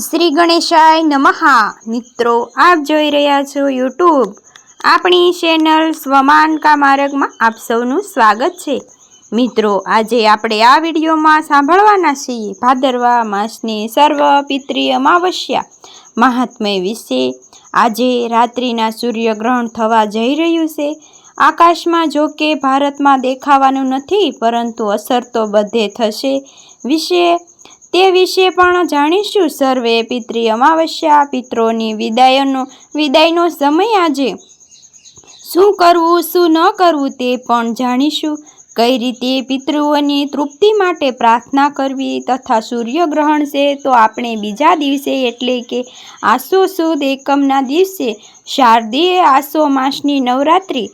શ્રી ગણેશાય નમઃ. મિત્રો, આપ જોઈ રહ્યા છો યુટ્યુબ આપણી ચેનલ સ્વમાનકા માર્ગમાં આપ સૌનું સ્વાગત છે. મિત્રો, આજે આપણે આ વિડીયોમાં સાંભળવાના છીએ ભાદરવા માસની સર્વ પિતૃ અમાવસ્યા મહાત્મય વિશે. આજે રાત્રિના સૂર્યગ્રહણ થવા જઈ રહ્યું છે. આકાશમાં જો કે ભારતમાં દેખાવાનું નથી, પરંતુ અસર તો બધે થશે. વિશે તે વિશે પણ જાણીશું. સર્વે પિતૃ અમાવસ્યા પિત્રોની વિદાયનો વિદાયનો સમય આજે. શું કરવું, શું ન કરવું તે પણ જાણીશું. કઈ રીતે પિતૃઓની તૃપ્તિ માટે પ્રાર્થના કરવી તથા સૂર્યગ્રહણ છે તો આપણે બીજા દિવસે એટલે કે આસો સુદ એકમના દિવસે શારદીય આસો માસની નવરાત્રિ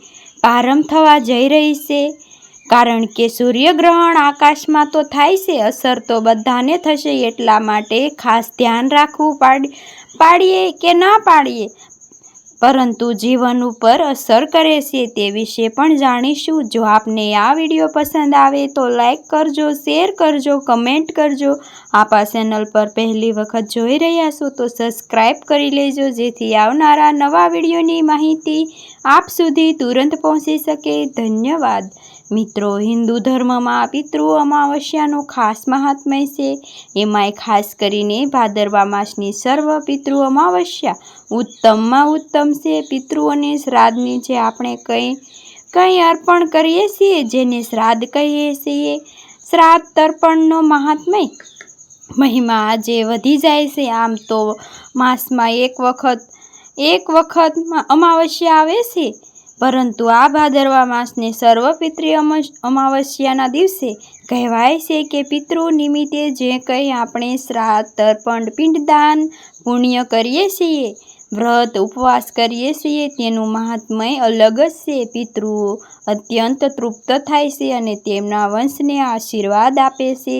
પ્રારંભ થવા જઈ રહી છે. કારણ કે સૂર્યગ્રહણ આકાશમાં તો થાય છે, અસર તો બધાને થશે, એટલા માટે ખાસ ધ્યાન રાખવું પાડ, પાડીએ કે ના પાડીએ? પરંતુ જીવન ઉપર અસર કરે છે તે વિશે પણ જાણીશું. જો આપને આ વીડિયો પસંદ આવે તો લાઈક કરજો, શેર કરજો, કમેન્ટ કરજો. આપ ચેનલ પર પહેલી વખત જોઈ રહ્યા છો તો સબસ્ક્રાઈબ કરી લેજો, જેથી આવનારા નવા વિડીયોની માહિતી આપ સુધી તુરંત પહોંચી શકે. ધન્યવાદ. મિત્રો, હિન્દુ ધર્મમાં પિતૃ અમાવસ્યાનું ખાસ મહાત્મય છે. એમાંય ખાસ કરીને ભાદરવા માસની સર્વ પિતૃ અમાવસ્યા ઉત્તમમાં ઉત્તમ છે. પિતૃઓને શ્રાદ્ધની જે આપણે કંઈ કંઈ અર્પણ કરીએ છીએ, જેને શ્રાદ્ધ કહીએ છીએ, શ્રાદ્ધ તર્પણનો મહાત્મય મહિમા આજે વધી જાય છે. આમ તો માસમાં એક વખત એક વખત અમાવસ્યા આવે છે. પરંતુ આ ભાદરવા માસને સર્વપિતૃ અમાવસ્યાના દિવસે કહેવાય છે કે પિતૃ નિમિત્તે જે કંઈ આપણે શ્રાદ્ધ, તર્પણ, પિંડદાન, પુણ્ય કરીએ છીએ, વ્રત, ઉપવાસ કરીએ છીએ, તેનું મહાત્મય અલગ જ છે. પિતૃઓ અત્યંત તૃપ્ત થાય છે અને તેમના વંશને આશીર્વાદ આપે છે.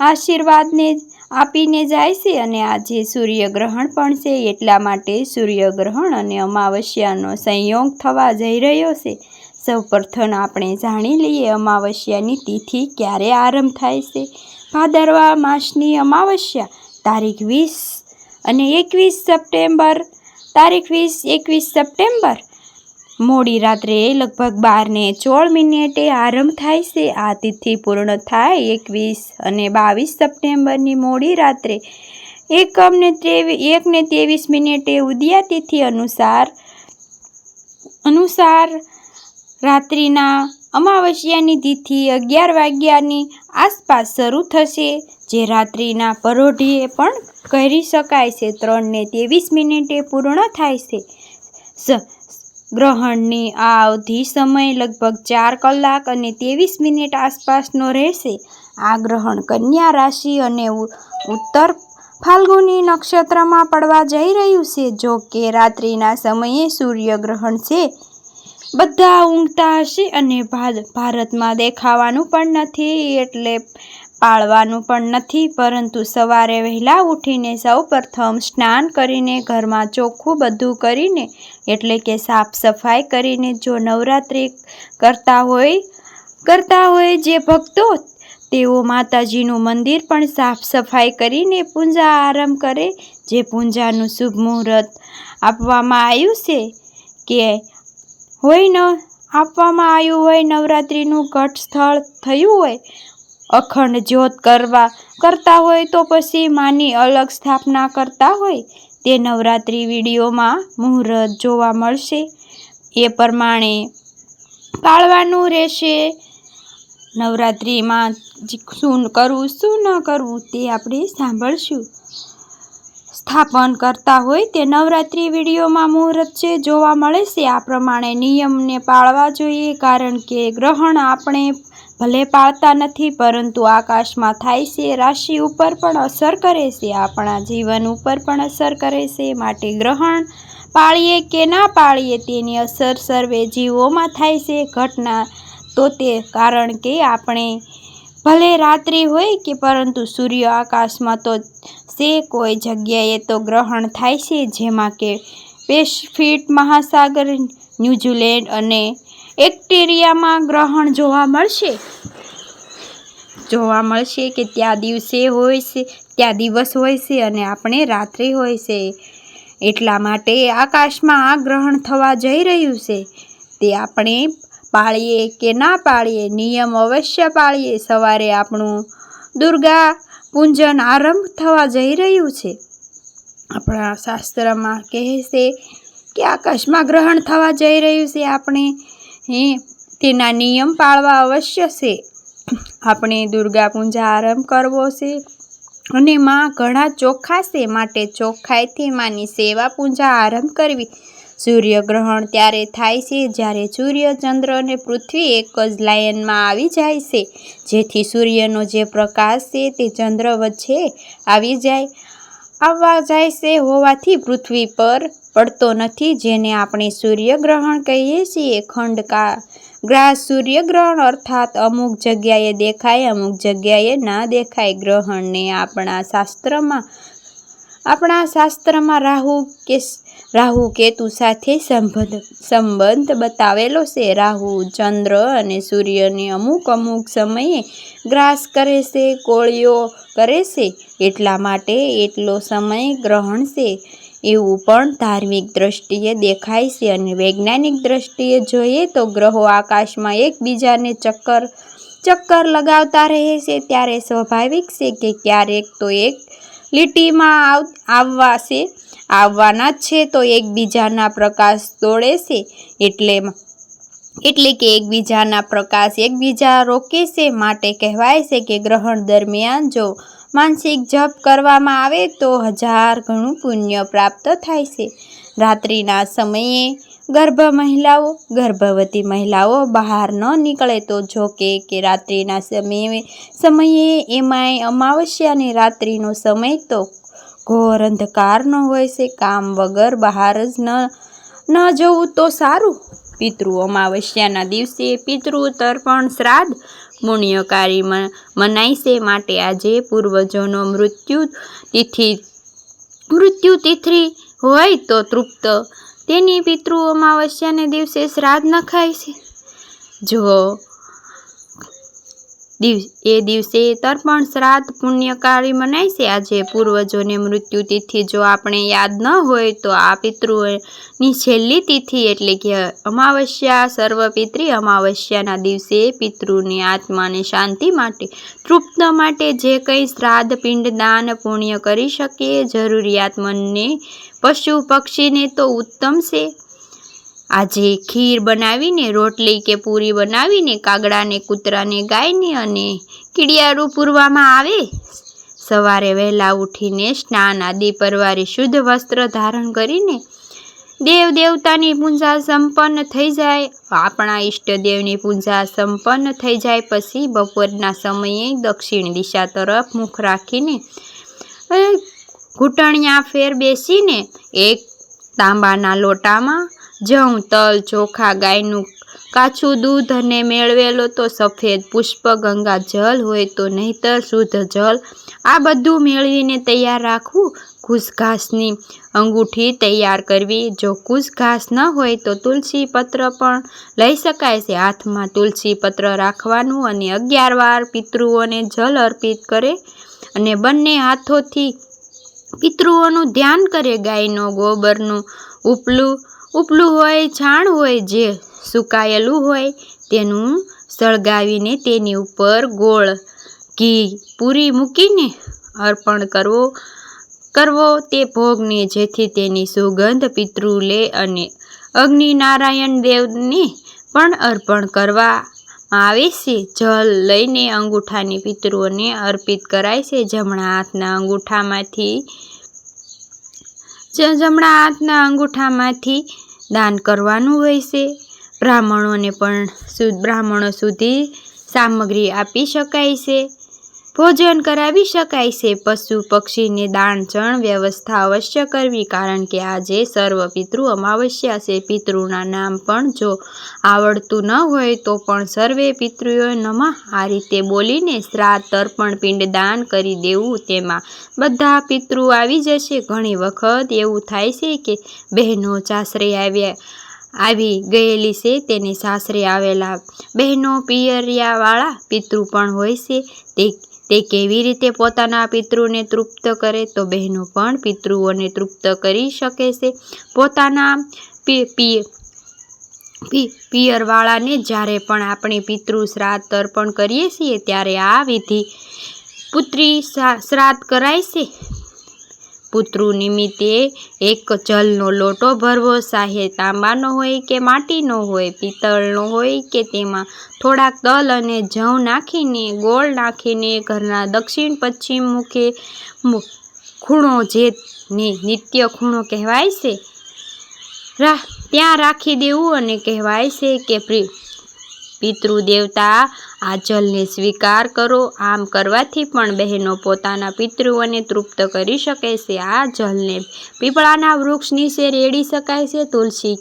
આશીર્વાદને આપીને જાય છે અને આજે સૂર્યગ્રહણ પણ છે, એટલા માટે સૂર્યગ્રહણ અને અમાવસ્યાનો સંયોગ થવા જઈ રહ્યો છે. સૌપ્રથમ આપણે જાણી લઈએ અમાવસ્યાની તિથિ ક્યારે આરંભ થાય છે. ભાદરવા માસની અમાવસ્યા, તારીખ વીસ અને એકવીસ સપ્ટેમ્બર. તારીખ વીસ, એકવીસ સપ્ટેમ્બર. મોડી રાત્રે લગભગ બારને ચોળ મિનિટે આરંભ થાય છે. આ તિથિ પૂર્ણ થાય એકવીસ અને બાવીસ સપ્ટેમ્બરની મોડી રાત્રે. એકમને ત્રેવીસ એકને ત્રેવીસ મિનિટે ઉદયા તિથિ અનુસાર અનુસાર રાત્રિના અમાવસ્યાની તિથિ અગિયાર વાગ્યાની આસપાસ શરૂ થશે, જે રાત્રિના પરોઢીએ પણ કરી શકાય છે. ત્રણને ત્રેવીસ મિનિટે પૂર્ણ થાય છે. ગ્રહણની આ અવધિ સમય લગભગ ચાર કલાક અને ત્રેવીસ મિનિટ આસપાસનો રહેશે. આ ગ્રહણ કન્યા રાશિ અને ઉત્તર ફાલ્ગુની નક્ષત્રમાં પડવા જઈ રહ્યું છે. જો કે રાત્રિના સમયે સૂર્યગ્રહણ છે. બધા ઊંઘતા હશે અને ભારતમાં દેખાવાનું પણ નથી એટલે પાળવાનું પણ નથી, પરંતુ સવારે વહેલા ઉઠીને સૌ પ્રથમ સ્નાન કરીને ઘરમાં ચોખ્ખું બધું કરીને, એટલે કે સાફ સફાઈ કરીને જો નવરાત્રિ કરતા હોય કરતા હોય જે ભક્તો, તેઓ માતાજીનું મંદિર પણ સાફ સફાઈ કરીને પૂજા આરંભ કરે, જે પૂજાનું શુભ મુહૂર્ત આપવામાં આવ્યું છે કે હોય ન, આપવામાં આવ્યું હોય નવરાત્રિનું ઘટ સ્થળ થયું હોય અખંડ જ્યોત કરવા કરતા હોય તો પછી માની અલગ સ્થાપના કરતા હોય. તે નવરાત્રિ વિડીયોમાં મુહૂર્ત જોવા મળશે. એ પ્રમાણે પાળવાનું રહેશે. નવરાત્રિમાં શું કરવું, શું ન કરવું તે આપણે સાંભળશું. સ્થાપન કરતા હોય તે નવરાત્રિ વિડીયોમાં મુહૂર્ત છે, જોવા મળે છે. આ પ્રમાણે નિયમને પાળવા જોઈએ કારણ કે ગ્રહણ આપણે ભલે પાળતા નથી, પરંતુ આકાશમાં થાય છે, રાશિ ઉપર પણ અસર કરે છે, આપણા જીવન ઉપર પણ અસર કરે છે, માટે ગ્રહણ પાળીએ કે ના પાળીએ તેની અસર સર્વે જીવોમાં થાય છે, ઘટના તો તે કારણ કે આપણે ભલે રાત્રિ હોય કે પરંતુ સૂર્ય આકાશમાં તો છે, કોઈ જગ્યાએ તો ગ્રહણ થાય છે, જેમાં કે પેસિફિક મહાસાગર, ન્યૂઝીલેન્ડ અને એક્ટેરિયામાં ગ્રહણ જોવા મળશે? જોવા મળશે કે ત્યાં દિવસે હોય છે, ત્યાં દિવસ હોય છે અને આપણે રાત્રિ હોય છે. એટલા માટે આકાશમાં આ ગ્રહણ થવા જઈ રહ્યું છે. તે આપણે પાળીએ કે ના પાળીએ નિયમ અવશ્ય પાળીએ. સવારે આપણું દુર્ગા પૂજન આરંભ થવા જઈ રહ્યું છે. આપણા શાસ્ત્રમાં કહે છે કે આકાશમાં ગ્રહણ થવા જઈ રહ્યું છે. આપણે હે, તેના નિયમ પાળવા અવશ્ય છે. આપણે દુર્ગા પૂજા આરંભ કરવો છે અને માં ઘણા ચોખ્ખા છે, માટે ચોખ્ખાઈથી માની સેવા પૂજા આરંભ કરવી. સૂર્યગ્રહણ ત્યારે થાય છે, જ્યારે સૂર્ય, ચંદ્ર અને પૃથ્વી એક જ લાયનમાં આવી જાય છે. જેથી સૂર્યનો જે પ્રકાશ છે, તે ચંદ્ર વચ્ચે આવી જાય. આવવા જાય છે હોવાથી પૃથ્વી પર પડતો નથી, જેને આપણે સૂર્યગ્રહણ કહીએ છીએ. ખંડકા, ગ્રાસ સૂર્યગ્રહણ અર્થાત અમુક જગ્યાએ દેખાય, અમુક જગ્યાએ ના દેખાય. ગ્રહણને આપણા શાસ્ત્રમાં આપણા શાસ્ત્રમાં રાહુ કે રાહુ કેતુ સાથે સંબંધ સંબંધ બતાવેલો છે. રાહુ ચંદ્ર અને સૂર્યને અમુક અમુક સમયે ગ્રાસ કરે છે, કોળીઓ કરે છે. એટલા માટે એટલો સમય ગ્રહણ છે. એવું પણ ધાર્મિક દ્રષ્ટિએ દેખાય છે અને વૈજ્ઞાનિક દ્રષ્ટિએ જોઈએ તો ગ્રહો આકાશમાં એકબીજાને ચક્કર ચક્કર લગાવતા રહે છે. ત્યારે સ્વાભાવિક છે કે ક્યારેક તો એક લીટીમાં આવવા છે, આવવાના જ છે તો એકબીજાના પ્રકાશ તોડે છે. એટલે એટલે કે એકબીજાના પ્રકાશ એકબીજા રોકે છે. માટે કહેવાય છે કે ગ્રહણ દરમિયાન જો માનસિક જપ કરવામાં આવે તો હજાર ઘણું પુણ્ય પ્રાપ્ત થાય છે. રાત્રિના સમયે ગર્ભ મહિલાઓ, ગર્ભવતી મહિલાઓ બહાર ન નીકળે તો જોકે કે રાત્રિના સમયે સમયે એમાંય અમાવસ્યાની રાત્રિનો સમય તો ઘોર અંધકારનો હોય છે. કામ વગર બહાર જ ન ન જવું તો સારું. પિતૃ અમાવસ્યાના દિવસે પિતૃ તર્પણ શ્રાદ્ધ પુણ્યકારી મનાય છે માટે આજે પૂર્વજોનો મૃત્યુ તિથિ મૃત્યુ તિથિ હોય તો તૃપ્ત. તેની પિતૃ અમાવસ્યાને દિવસે શ્રાદ્ધ નખાય છે. જો એ દિવસે તર્પણ, શ્રાદ્ધ, પુણ્યકાળી મનાય છે. આજે પૂર્વજોને મૃત્યુ તિથિ જો આપણે યાદ ન હોય તો આ પિતૃની છેલ્લી તિથિ એટલે કે અમાવસ્યા, સર્વપિત્રી અમાવસ્યાના દિવસે પિતૃની આત્માને શાંતિ માટે, તૃપ્ત માટે જે કંઈ શ્રાદ્ધ પિંડદાન પુણ્ય કરી શકીએ જરૂરિયાતમંદને પશુ પક્ષીને તો ઉત્તમ છે. આજે ખીર બનાવીને, રોટલી કે પૂરી બનાવીને, કાગડાને, કૂતરાને, ગાયને અને કીડિયારું પૂરવામાં આવે? સવારે વહેલા ઉઠીને સ્નાન આદિ પરવારી શુદ્ધ વસ્ત્ર ધારણ કરીને દેવ દેવતાની પૂજા સંપન્ન થઈ જાય. આપણા ઈષ્ટદેવની પૂજા સંપન્ન થઈ જાય પછી બપોરના સમયે દક્ષિણ દિશા તરફ મુખ રાખીને ઘૂંટણિયા ફેર બેસીને, એક તાંબાના લોટામાં જવ તલ ચોખા ગાયનું કાચું દૂધ અને મેળવેલો તો સફેદ પુષ્પ, ગંગા જલ હોય તો નહીતર શુદ્ધ જલ આ બધું મેળવીને તૈયાર રાખવું કુશ ઘાસની અંગૂઠી તૈયાર કરવી. જો કુશ ઘાસ ન હોય તો તુલસી પત્ર પણ લઈ શકાય છે. હાથમાં તુલસી પત્ર રાખવાનું અને અગિયાર વાર પિતૃઓને જલ અર્પિત કરે અને બંને હાથોથી પિતૃઓનું ધ્યાન કરે. ગાયનો ગોબરનું ઉપલું ઉપલું હોય, છાણ હોય, જે સુકાયેલું હોય, તેનું સળગાવીને તેની ઉપર ગોળ, ઘી, પૂરી મૂકીને અર્પણ કરવો કરવો. તે ભોગને જેથી તેની સુગંધ પિતૃ લે અને અગ્નિનારાયણ દેવને પણ અર્પણ કરવામાં આવે છે. જલ લઈને અંગૂઠાની પિતૃઓને અર્પિત કરાય છે. જમણા હાથના અંગૂઠામાંથી જમણા હાથના અંગૂઠામાંથી દાન કરવાનું હોય છે. બ્રાહ્મણોને પણ બ્રાહ્મણો સુધી સામગ્રી આપી શકાય છે. ભોજન કરાવી શકાય છે. પશુ પક્ષીને દાણ ચણ વ્યવસ્થા અવશ્ય કરવી, કારણ કે આજે સર્વ પિતૃ અમાવસ્યા છે. પિતૃના નામ પણ જો આવડતું ન હોય, તો પણ સર્વે પિતૃઓ નમઃ. આ રીતે બોલીને શ્રાદ્ધ તર્પણ પિંડદાન કરી દેવું તેમાં બધા પિતૃ આવી જશે. ઘણી વખત એવું થાય છે કે બહેનો સાસરે આવ્યા, આવી ગયેલી છે. તેને સાસરે આવેલા બહેનો પિયરિયાવાળા પિતૃ પણ હોય છે. તે તે કેવી રીતે પોતાના પિતૃને તૃપ્ત કરે તો બહેનો પણ પિતૃઓને તૃપ્ત કરી શકે છે. પોતાના પિયરવાળાને જ્યારે પણ આપણે પિતૃ શ્રાદ્ધ તર્પણ કરીએ છીએ ત્યારે આ વિધિ પુત્રી શ્રાદ્ધ કરાય છે. પુત્ર નિમિત્તે એક જલનો લોટો ભરવો ચાહે તાંબાનો હોય કે માટીનો હોય, પિત્તળનો હોય કે તેમાં થોડાક તલ અને જવ નાખીને, ગોળ નાખીને ઘરના દક્ષિણ પશ્ચિમ મુખે ખૂણો જે નિત્ય ખૂણો કહેવાય છે ત્યાં રાખી દેવું અને કહેવાય છે કે પિતૃદેવતા આ જલને સ્વીકાર કરો. આમ કરવાથી પણ બહેનો પોતાના પિતૃઓને તૃપ્ત કરી શકે છે. આ જલને પીપળાના વૃક્ષ નીચે રેડી શકાય છે. તુલસી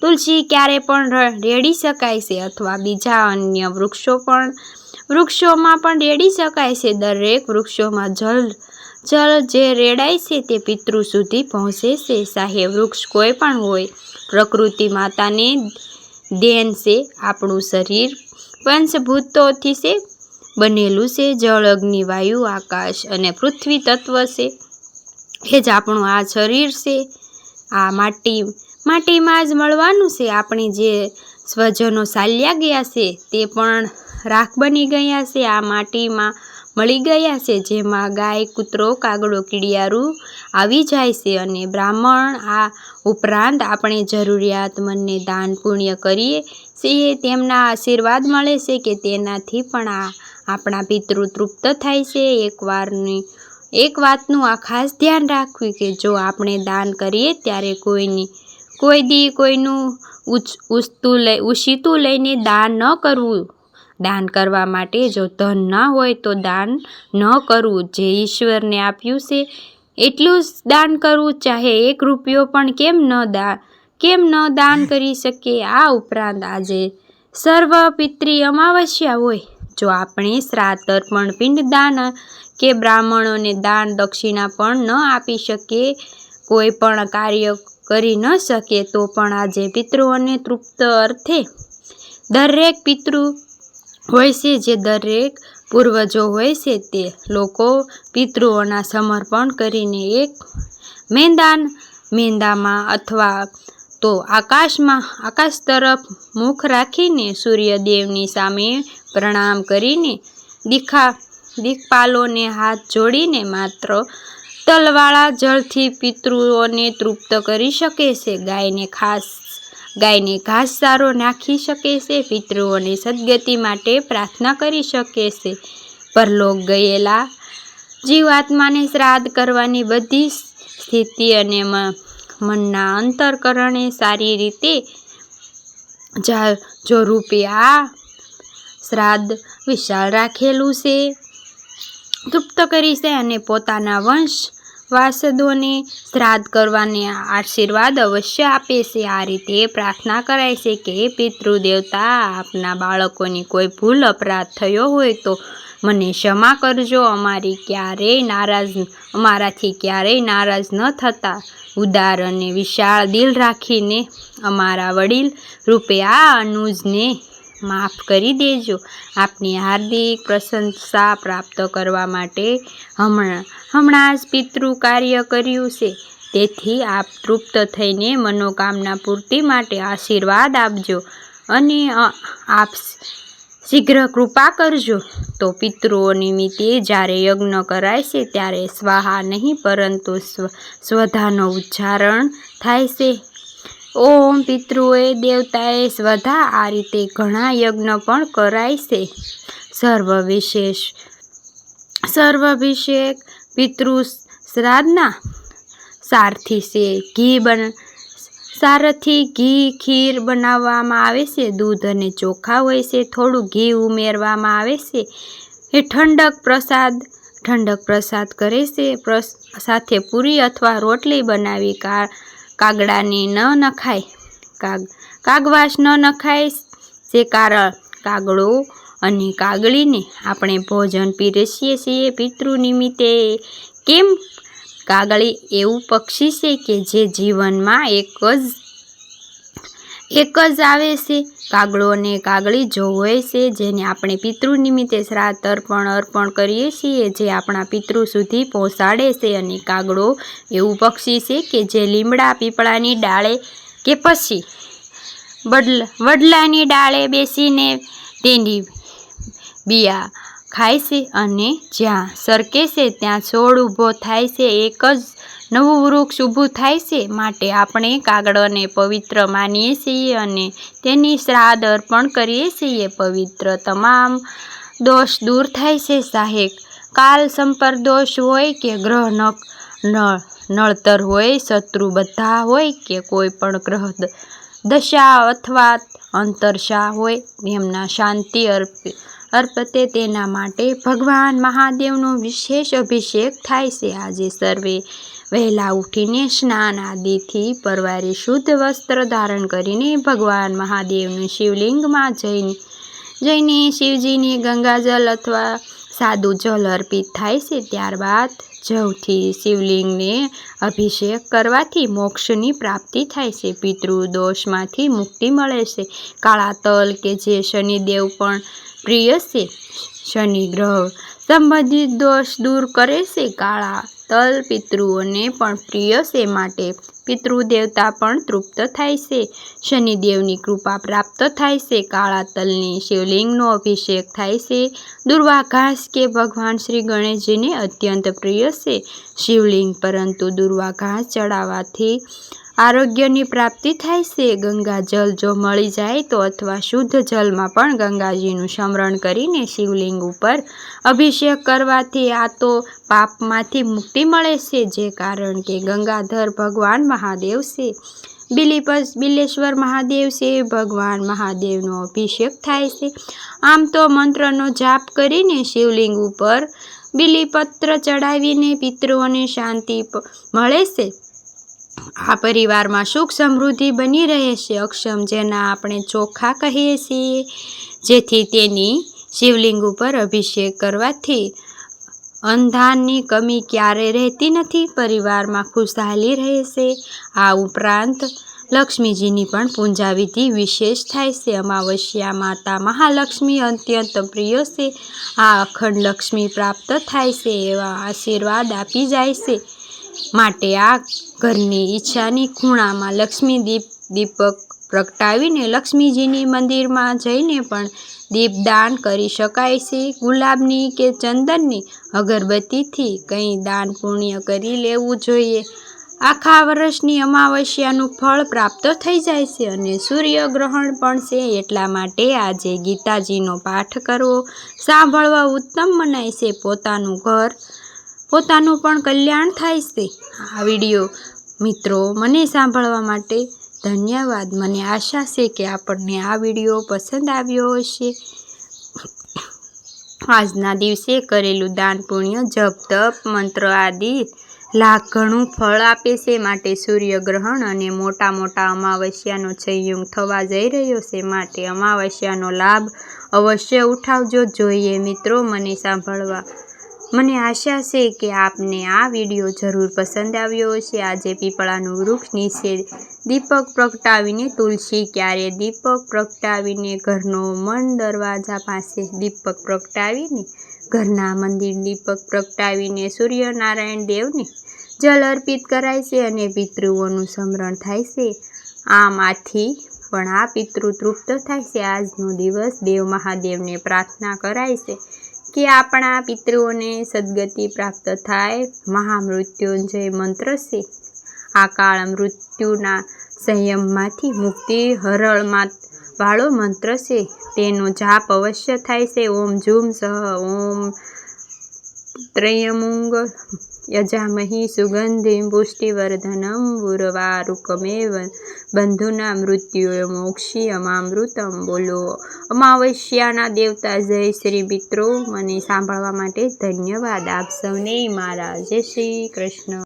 તુલસી ક્યારે પણ રેડી શકાય છે અથવા બીજા અન્ય વૃક્ષો પણ, વૃક્ષોમાં પણ રેડી શકાય છે. દરેક વૃક્ષોમાં જલ જળ જે રેડાય છે તે પિતૃ સુધી પહોંચે છે. સાહેબ વૃક્ષ કોઈ પણ હોય, પ્રકૃતિ માતાને દેન છે, આપણું શરીર પંચભૂતોથી છે, બનેલું છે, જળ, અગ્નિ, વાયુ, આકાશ અને પૃથ્વી તત્વ છે. એ જ આપણું આ શરીર છે. આ માટી, માટીમાં જ મળવાનું છે. આપણે જે સ્વજનો ચાલ્યા ગયા છે, તે પણ રાખ બની ગયા છે. આ માટીમાં મળી ગયા છે, જેમાં ગાય, કૂતરો, કાગડો, કીડિયારું આવી જાય છે અને બ્રાહ્મણ આ ઉપરાંત આપણે જરૂરિયાતમંદને દાન પુણ્ય કરીએ છીએ, તેમના આશીર્વાદ મળે છે કે તેનાથી પણ આ આપણા પિતૃ તૃપ્ત થાય છે. એકવારની, એક વાતનું આ ખાસ ધ્યાન રાખવું કે જો આપણે દાન કરીએ ત્યારે કોઈની, કોઈ દી કોઈનું ઉસતું લઈ ઉછીતું લઈને દાન ન કરવું. દાન કરવા માટે જો ધન ન હોય તો દાન ન કરવું. જે ઈશ્વરને આપ્યું છે એટલું જ દાન કરવું ચાહે, એક રૂપિયો પણ કેમ ન દા, કેમ ન દાન કરી શકીએ આ ઉપરાંત આજે સર્વ પિતૃ અમાવસ્યા હોય. જો આપણે શ્રાદ્ધ તર્પણ પિંડદાન કે બ્રાહ્મણોને દાન દક્ષિણા પણ ન આપી શકીએ, કોઈ પણ કાર્ય કરી ન શકીએ તો પણ આજે પિતૃઓને તૃપ્ત અર્થે દરેક પિતૃ હોય છે, જે દરેક પૂર્વજો હોય છે તે લોકો પિતૃઓના સમર્પણ કરીને એક મેદાન, મેંદામાં અથવા તો આકાશમાં, આકાશ તરફ મુખ રાખીને સૂર્યદેવની સામે પ્રણામ કરીને દીખા દીખપાલોને હાથ જોડીને માત્ર તલવાળા જળથી પિતૃઓને તૃપ્ત કરી શકે છે. ગાયને ખાસ ગાયને ઘાસચારો નાખી શકે છે, પિતૃઓને સદગતિ માટે પ્રાર્થના કરી શકે છે. પરલોક ગયેલા જીવાત્માને શ્રાદ્ધ કરવાની બધી સ્થિતિ અને મનના અંતરકરણે સારી રીતે જો રૂપે આ શ્રાદ્ધ વિશાળ રાખેલું છે, તૃપ્ત કરી છે અને પોતાના વંશ વાસદોને શ્રાદ્ધ કરવાને આશીર્વાદ અવશ્ય આપે છે. આ રીતે પ્રાર્થના કરાય છે કે પિતૃદેવતા આપના બાળકોની કોઈ ભૂલ, અપરાધ થયો હોય તો મને ક્ષમા કરજો. અમારી ક્યારેય નારાજ અમારાથી ક્યારેય નારાજ ન થતા. ઉદાર અને વિશાળ દિલ રાખીને અમારા વડીલ, રૂપે આ અનુજને માફ કરી દેજો. આપની હાર્દિક પ્રશંસા પ્રાપ્ત કરવા માટે હમણાં હમણાં જ પિતૃ કાર્ય કર્યું છે. તેથી આપ તૃપ્ત થઈને મનોકામના પૂર્તિ માટે આશીર્વાદ આપજો અને આપ શીઘ્ર કૃપા કરજો. તો પિતૃઓ નિમિત્તે જ્યારે યજ્ઞ કરાય છે ત્યારે સ્વાહા નહીં, પરંતુ સ્વ સ્વધાનો ઉચ્ચારણ થાય છે. ઓમ પિતૃએ દેવતાએ સ્વધા આ રીતે ઘણા યજ્ઞ પણ કરાય છે. સર્વ વિશેષ સર્વાભિષેક પિતૃ શ્રાદ્ધના સારથી છે. ઘી બન સારથી ઘી, ખીર બનાવવામાં આવે છે. દૂધ અને ચોખા હોય છે. થોડું ઘી ઉમેરવામાં આવે છે. એ ઠંડક પ્રસાદ ઠંડક પ્રસાદ કરે છે. સાથે પૂરી અથવા રોટલી બનાવી કા કાગડાની ન નખાય. કાગ કાગવાસ ન નખાય, જે કારણ કાગડો અને કાગડીને આપણે ભોજન પીરસીએ છીએ પિતૃ નિમિત્તે. કેમ? કાગળી એવું પક્ષી છે કે જે જીવનમાં એક જ એક જ આવે છે. કાગડો અને કાગડી જો છે, જેને આપણે પિતૃ નિમિત્તે શ્રાદ્ધ અર્પણ અર્પણ કરીએ છીએ, જે આપણા પિતૃ સુધી પહોંચાડે છે. અને કાગડો એવું પક્ષી છે કે જે લીમડા પીપળાની ડાળે કે પછી બદલ વડલાની ડાળે બેસીને તેની બિયા ખાય છે અને જ્યાં સરકે છે ત્યાં છોડ ઊભો થાય છે. એક જ નવું વૃક્ષ ઊભું થાય છે માટે આપણે કાગડોને પવિત્ર માનીએ છીએ અને તેની શ્રાદ્ધ અર્પણ કરીએ છીએ. પવિત્ર તમામ દોષ દૂર થાય છે સાહેબ. કાલ સંપર્ક દોષ હોય કે ગ્રહ નક, નળ, નળતર હોય, શત્રુ બધા હોય કે કોઈ પણ ગ્રહ દશા અથવા અંતરશા હોય તેમના શાંતિ અર્પે અર્પતે તેના માટે ભગવાન મહાદેવનો વિશેષ અભિષેક થાય છે આજે સર્વે. વહેલા ઉઠીને સ્નાન આદિથી પરવારે શુદ્ધ વસ્ત્ર ધારણ કરીને ભગવાન મહાદેવનું શિવલિંગમાં જઈને જઈને શિવજીને ગંગાજલ અથવા સાદું જલ અર્પિત થાય છે. ત્યારબાદ જવથી શિવલિંગને અભિષેક કરવાથી મોક્ષની પ્રાપ્તિ થાય છે. પિતૃ દોષમાંથી મુક્તિ મળે છે. કાળા તલ કે જે શનિદેવ પણ પ્રિય છે. શનિ ગ્રહ સંબંધિત દોષ દૂર કરે છે. કાળા તલ પિતૃઓને પણ પ્રિય છે માટે પિતૃ દેવતા પણ તૃપ્ત થાય છે. શનિદેવની કૃપા પ્રાપ્ત થાય છે. કાળા તલની શિવલિંગનો અભિષેક થાય છે. દુર્વા ઘાસ કે ભગવાન શ્રી ગણેશજીને અત્યંત પ્રિય છે. શિવલિંગ પરંતુ દુર્વા ઘાસ ચડાવવાથી આરોગ્યની પ્રાપ્તિ થાય છે. ગંગા જલ જો મળી જાય તો અથવા શુદ્ધ જલમાં પણ ગંગાજીનું સ્મરણ કરીને શિવલિંગ ઉપર અભિષેક કરવાથી આ તો પાપમાંથી મુક્તિ મળે છે, જે કારણ કે ગંગાધર ભગવાન મહાદેવ છે. બિલીપસ, બિલેશ્વર મહાદેવ છે, ભગવાન મહાદેવનો અભિષેક થાય છે. આમ તો મંત્રનો જાપ કરીને શિવલિંગ ઉપર બિલીપત્ર ચડાવીને પિતૃઓને શાંતિ મળે છે. આ પરિવારમાં સુખ સમૃદ્ધિ બની રહે છે. અક્ષમ જેના આપણે ચોખા કહીએ છીએ, જેથી તેની શિવલિંગ ઉપર અભિષેક કરવાથી અંધાનની કમી ક્યારેય રહેતી નથી. પરિવારમાં ખુશહાલી રહેશે આ ઉપરાંત લક્ષ્મીજીની પણ પૂંજાવિધિ વિશેષ થાય છે. અમાવસ્યા માતા મહાલક્ષ્મી અત્યંત પ્રિય છે. આ અખંડ લક્ષ્મી પ્રાપ્ત થાય છે, એવા આશીર્વાદ આપી જાય છે. માટે આ ઘરની ઈચ્છાની ખૂણામાં લક્ષ્મી દીપ, દીપક પ્રગટાવીને લક્ષ્મીજીની મંદિરમાં જઈને પણ દીપદાન કરી શકાય છે. ગુલાબની કે ચંદનની અગરબત્તીથી કંઈ દાન પુણ્ય કરી લેવું જોઈએ. આખા વર્ષની અમાવસ્યાનું ફળ પ્રાપ્ત થઈ જાય છે અને સૂર્યગ્રહણ પણ છે એટલા માટે આજે ગીતાજીનો પાઠ કરવો. સાંભળવા ઉત્તમ મનાય છે પોતાનું ઘર. પોતાનું પણ કલ્યાણ થાય છે. આ વીડિયો મિત્રો મને સાંભળવા માટે ધન્યવાદ. મને આશા છે કે આપણને આ વીડિયો પસંદ આવ્યો હશે. આજના દિવસે કરેલું દાન પુણ્ય, જપ, તપ, મંત્ર આદિ લાખ ઘણું ફળ આપે છે. માટે સૂર્યગ્રહણ અને મોટા મોટા અમાવસ્યાનો સંયોગ થવા જઈ રહ્યો છે. માટે અમાવસ્યાનો લાભ અવશ્ય ઉઠાવજો. જોઈએ મિત્રો મને સાંભળવા મને આશા છે કે આપને આ વીડિયો જરૂર પસંદ આવ્યો હશે. આજે પીપળાનું વૃક્ષ નીચે દીપક પ્રગટાવીને તુલસી, ક્યારે દીપક પ્રગટાવીને ઘરનો મન દરવાજા પાસે દીપક પ્રગટાવીને ઘરના મંદિર દીપક પ્રગટાવીને સૂર્યનારાયણ દેવને જલ અર્પિત કરાય છે અને પિતૃઓનું સ્મરણ થાય છે. આમાંથી પણ આ પિતૃ તૃપ્ત થાય છે. આજનો દિવસ દેવ મહાદેવને પ્રાર્થના કરાય છે. કે આપણા પિતૃઓને સદગતિ પ્રાપ્ત થાય મહામૃત્યુંજય મંત્ર છે, આ કાળ મૃત્યુના સંયમમાંથી મુક્તિ હરળમાં વાળો મંત્ર છે. તેનો જાપ અવશ્ય થાય છે. ઓમ ઝૂમ સહ, ઓમ ત્રયમુંગ યજામહી સુગંધિમ પુષ્ટિવર્ધનમ ઉર્વારુકમેવ બંધુના મૃત્યુએ મોક્ષી અમામૃતમ બોલો અમાવસ્યાના દેવતા જય શ્રી મિત્રો મને સાંભળવા માટે ધન્યવાદ આપ સૌને મારા જય શ્રી કૃષ્ણ।